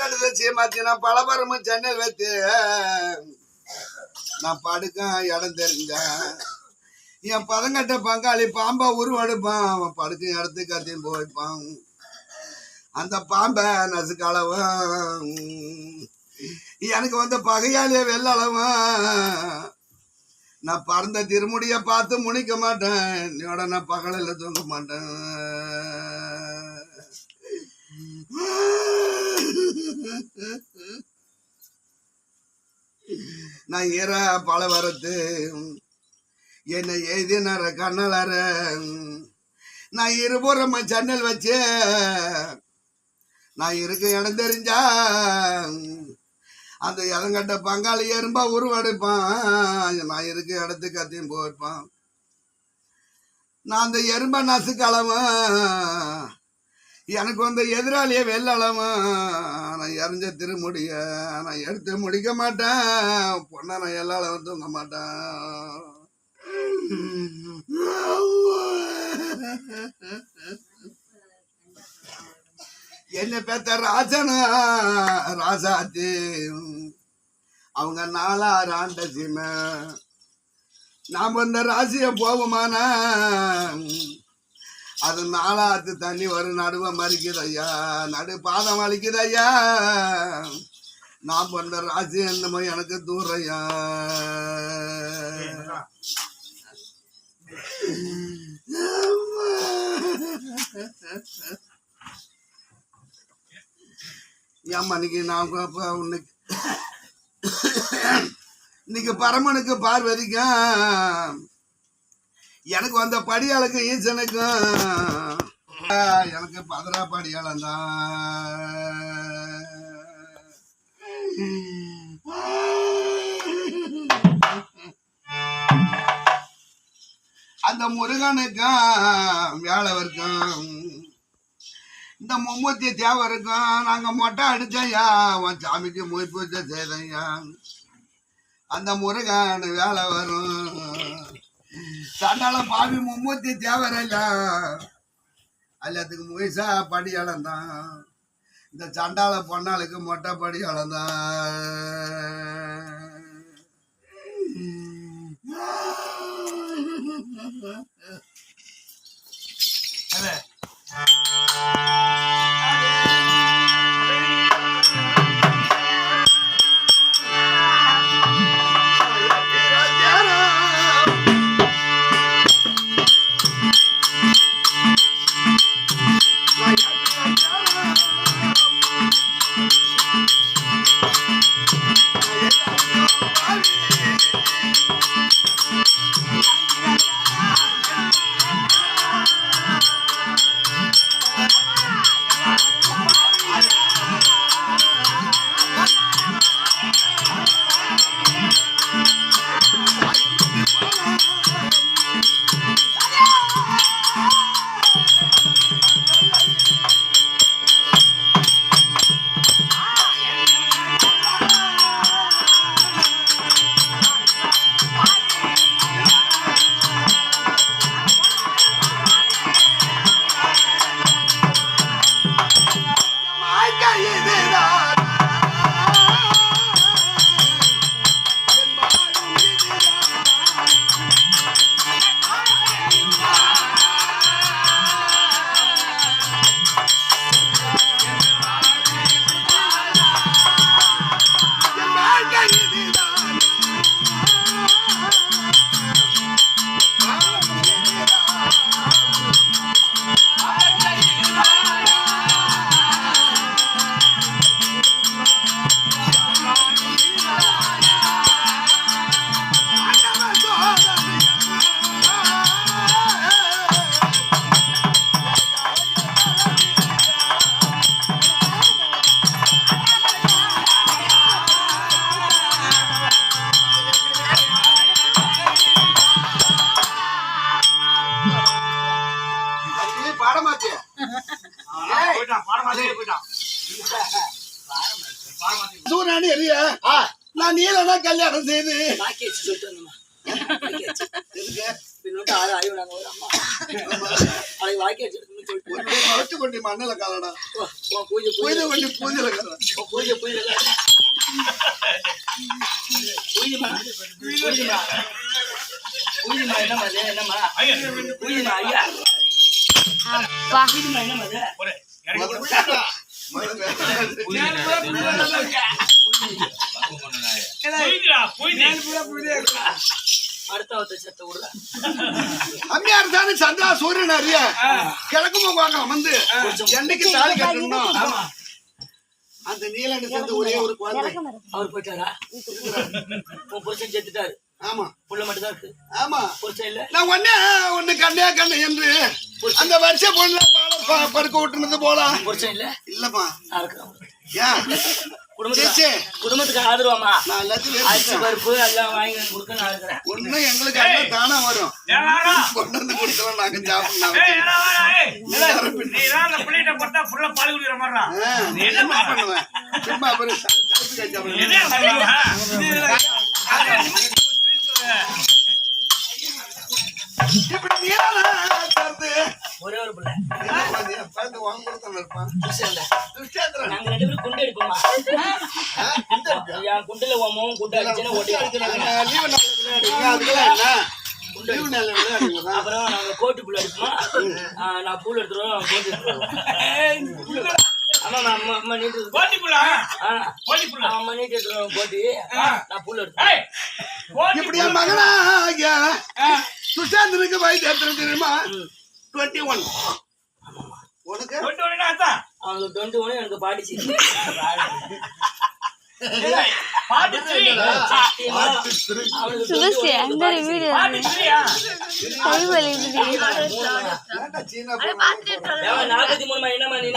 வச்சு சீமாத்தி நான் பலபரமும் சென்னை வைத்து நான் படுக்க இடம் தெரிஞ்சேன். என் பதங்கட்ட பங்காளி பாம்பா உருவெடுப்பான். அவன் படுக்க இடத்துக்கு கத்தியும் போய்ப்பான். அந்த பாம்பை நசுக்களவன் எனக்கு வந்த பகையாளிய வெள்ளளவன் நான் பறந்த திருமுடியை பார்த்து முடிக்க மாட்டேன். என்னோட நான் பகலில் தூங்க மாட்டேன். நான் ஈர பல வரத்து என்னை எழுதினார கண்ணலற நான் இருபுறமா ஜன்னல் வச்சு. நான் இருக்க இடம் தெரிஞ்சா அந்த இளங்கட்ட பங்காளி எறும்பா உருவெடுப்பான். நான் இருக்க இடத்துக்கு அத்தையும் போயிருப்பான். நான் அந்த எறும்ப நசுக்களவன் எனக்கு வந்த எதிராளியே வெள்ளாளமா நான் இறஞ்ச திருமுடிய நான் எடுத்து முடிக்க மாட்டேன். பொண்ணை நான் எல்லாரும் தூங்க மாட்டேன். என்ன பேத்த ராஜனா? ராஜாத்தி அவங்க நாலாறு ஆண்ட சீமை. நாம் இந்த ராசியை போவோமானா அது நாலாத்து தண்ணி வரும் நடுவ மறிக்குது ஐயா நடு பாதம் வலிக்குது ஐயா நான் பண்ண ராசி என்னமோ எனக்கு தூரையா. ஏம்மா இன்னைக்கு நான் உன்னைக்கு இன்னைக்கு பரமனுக்கு பார்வதிக்கும் எனக்கு வந்த படியாளுக்கு ஈசனுக்கும். எனக்கு பதரா படியாளம் அந்த முருகனுக்கும் வேளவருக்கும் இந்த மும்மூர்த்தி தேவருக்கும் நாங்க மொட்டை அடிச்சையா உன் சாமிக்கு மொய் பூஜை செய்தையா அந்த முருகன் வேலை வரும் சண்டால பாவி மும்மூர்த்தி தேவரல்ல. எல்லாத்துக்கு முயசா படி தான் இந்த சண்டால பொன்னாளுக்கு மொட்டை படியாளம் தான் பாடமாச்சே நான் நீலனா கல்யாணம் செய்து. பாக்கியாச்சு சொல்லிட்டு வந்தோம்மா. மண்ணில கலடா. பூஜை, பூஜை. பூஜை கொண்டு பூஜையில கலடா. போ, புரியுது புரியுது புரியுதுமா புரியுதுமா புரியுதுமா என்னம்மா என்னம்மா? புரியுதுமா ஐயா. அப்பா. புரியுதுமா என்னம்மா இது? அம்மையார் தானே சந்திரா சூரியன் அறிய. கிழக்கு முகம் வந்து. என்னைக்கு தாலி கட்டணும் ஆமா. அந்த நீலன்னு சேர்ந்து ஒரே ஒரு குழந்தை. அவர் போயிட்டாரா? உன் புருஷன் செத்துட்டாரு. ஆமா. புள்ள மட்டும் தான் இருக்கு. ஆமா. புருஷன் இல்ல. நான் ஒன்னே ஒண்ணு கண்ணே கண்ணு என்று அந்த வருஷ பொண்ணு படுக்க விட்டுனது போலாம் புருஷன் இல்ல. இல்லம்மா. நான் இருக்கிறேன்? ஏன்? குடும்பத்துக்கு குடும்பத்துக்கு ஆதரவாமா அரிசி. பருப்பு எல்லாம் வாங்கி வந்து கொடுக்க நான் இருக்கிறேன். ஒண்ணு எங்களுக்கு தானா வரும். கொண்டு வந்து நாங்க சாப்பிடலாம் நீ என்ன பண்ணுவேன் சும்மா அப்புறம் இப்படி ஒரே ஒரு பிள்ளை. பார்த்து வாங்க இருப்பான். துஷ்டேந்திரன். நாங்க ரெண்டு பேரும் குண்டு எடுப்போமா? குண்டுல மகன் குண்டு அடிச்சுன்னா ஓட்டி லீவு விளையாடுவீங்க, அதுக்கெல்லாம் என்ன? அப்புறம் நாங்க கோட்டு புல் அடிப்போமா? ஆ, நான் பூல் எடுத்துருவோம் கோட்டு எடுத்துருவோம். ஆமா அம்மா அம்மா நீட்டு ஆ அம்மா நீட்டு எடுத்துருவோம் கோட்டி. நான் பூல் எடுத்துருவேன். இப்படி என் மகனா ஐயா, சுஷாந்தனுக்கு வயசு எத்தனை தெரியுமா? டுவெண்ட்டி ஒன் உனக்கு டுவெண்ட்டி எனக்கு சீனா போன நாற்பத்தி மூணு நீ